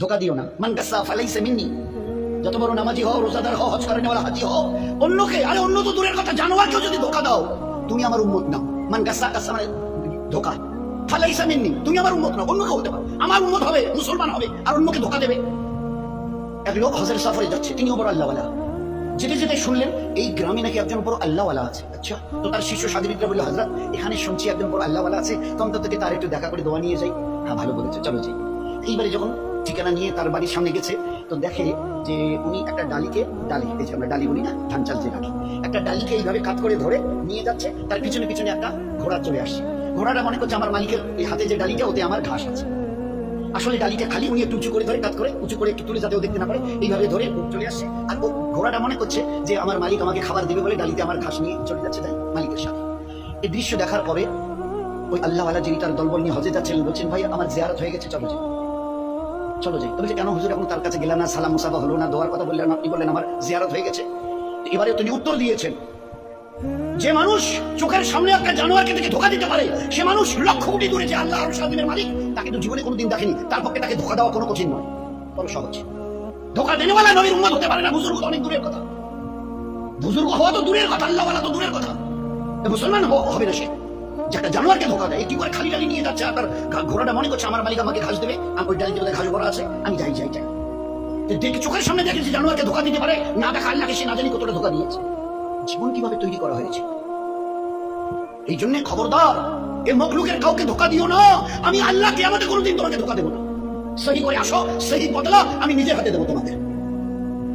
ধোকা দিও না। মান গাসা ফালাইসা মিন্নি। যত বড় নামাজি হও, রোজাদার হও, হজ করে নেওয়ালা হাজি হও, অন্যকে আরে অন্য তো দূরের কথা, জানোয়ারকেও যদি ধোকা দাও, তুমি আমার উম্মত নাও। মান গাসা গাসা মানে ধোকা। ফালাইসা মিন্নি, তুমি আমার উম্মত নাও অন্য কেউ হতে পারো। আমার উম্মত হবে, মুসলমান হবে, আর অন্যকে ধোকা দেবে। এক লোক হজের সফরে যাচ্ছে, তিনিও বড় আল্লাহওয়ালা। যেতে যেতে শুনলেন, এই গ্রামে নাকি একজন বড় আল্লাহওয়ালা আছে। আচ্ছা তো তার শিষ্য সাগরিকরা বলল হাজরাত এখানে শুনছি একজন বড় আল্লাহওয়ালা আছে, তো অন্তত থেকে তার একটু দেখা করে দোয়া নিয়ে যাই। হ্যাঁ ভালো বলেছে, চলো যাই। এইবারে যখন ঠিকানা নিয়ে তার বাড়ির সামনে গেছে। তো দেখে যে উনি একটা ডালিকে, ডালি যে আমরা ডালি বলি না, ধান চাল যে রাখি একটা ডালিকে এইভাবে কাত করে ধরে নিয়ে যাচ্ছে, তার পিছনে পিছনে একটা ঘোড়া চলে আসছে। ঘোড়াটা মনে করছে আমার মালিকের এই হাতে যে ডালিটা, ওতে আমার ঘাস আছে। আসলে ডালিটা খালি উনি একটু উঁচু করে ধরে কাত করে, উঁচু করে একটু তুলে যাতে ও দেখতে না পারে, এইভাবে ধরে চলে আসছে। আর ও ঘোড়াটা মনে করছে যে আমার মালিক আমাকে খাবার দেবে বলে ডালিতে আমার ঘাস নিয়ে চলে যাচ্ছে তাই মালিকের সাথে। এই দৃশ্য দেখার পরে ওই আল্লাহওয়ালা যিনি তার দলবল নিয়ে হজে যাচ্ছিলেন, বলছেন, ভাই, আমার জিয়ারত হয়ে গেছে, চলো যাই। চলো যাই। তবে কেন হুজুর এখন তার কাছে গেলাম না? সালাম মুসাফা হলো না, দোয়ার কথা বললেন আপনি বললেন? আমার জিয়ারত হয়ে গেছে। এবারে তিনি উত্তর দিয়েছেন। যে মানুষ চোখের সামনে একটা জানোয়ারকে থেকে ধোকা দিতে পারে, সে মানুষ লক্ষ কোটি দূরে যে আল্লাহ আর সাদিমের মালিক, তাকে তো জীবনে কোনোদিন দেখেনি। তার পক্ষে তাকে ধোকা দেওয়া কোনো কঠিন নয়। বড় সহজ। ধোকা দেনেওয়ালা নবীর উম্মত হতে পারে না, বুজুর্গ অনেক দূরের কথা। বুজুর্গ হওয়া তো দূরের কথা, আল্লাহওয়ালা তো দূরের কথা। মুসলমান হবে না সে। একটা জানোয়ারকে ধোকা দেয় কি করে খালি ডালি নিয়ে যাচ্ছে আর তার ঘোড়াটা মনে করছে আমার মালিক আমাকে ঘাস দেবে আমি ওই ডালিতে বোধহয় ঘাস ভরা আছে আমি যাই যাই যাই। দেখে চোখের সামনে জানোয়ারকে ধোকা দিতে পারে না দেখা আল্লাহকে সে না জানি কতটা ধোকা দিয়েছে। জীবন কীভাবে তৈরি করা হয়েছে? এই জন্য খবরদার এ মখলুকের কাউকে ধোকা দিও না আমি আল্লাহকে আমাদের কোনোদিন তোমাকে ধোকা দেবো না। সহি করে আসো সেই বদলা আমি নিজের হাতে দেবো তোমাদের।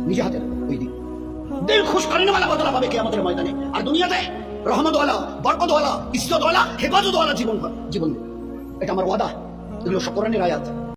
নিজে হাতে দেবো ওই দিন। দিল খুশ করে নেওয়ালা বদলা পাবে কে আমাদের ময়দানে? আর দুনিয়াতে রহমতওয়ালা বরকতওয়ালা হেফাজত হেফাজতওয়ালা জীবন জীবন। এটা আমার ওয়াদা। এগুলো সকরণের আয়াত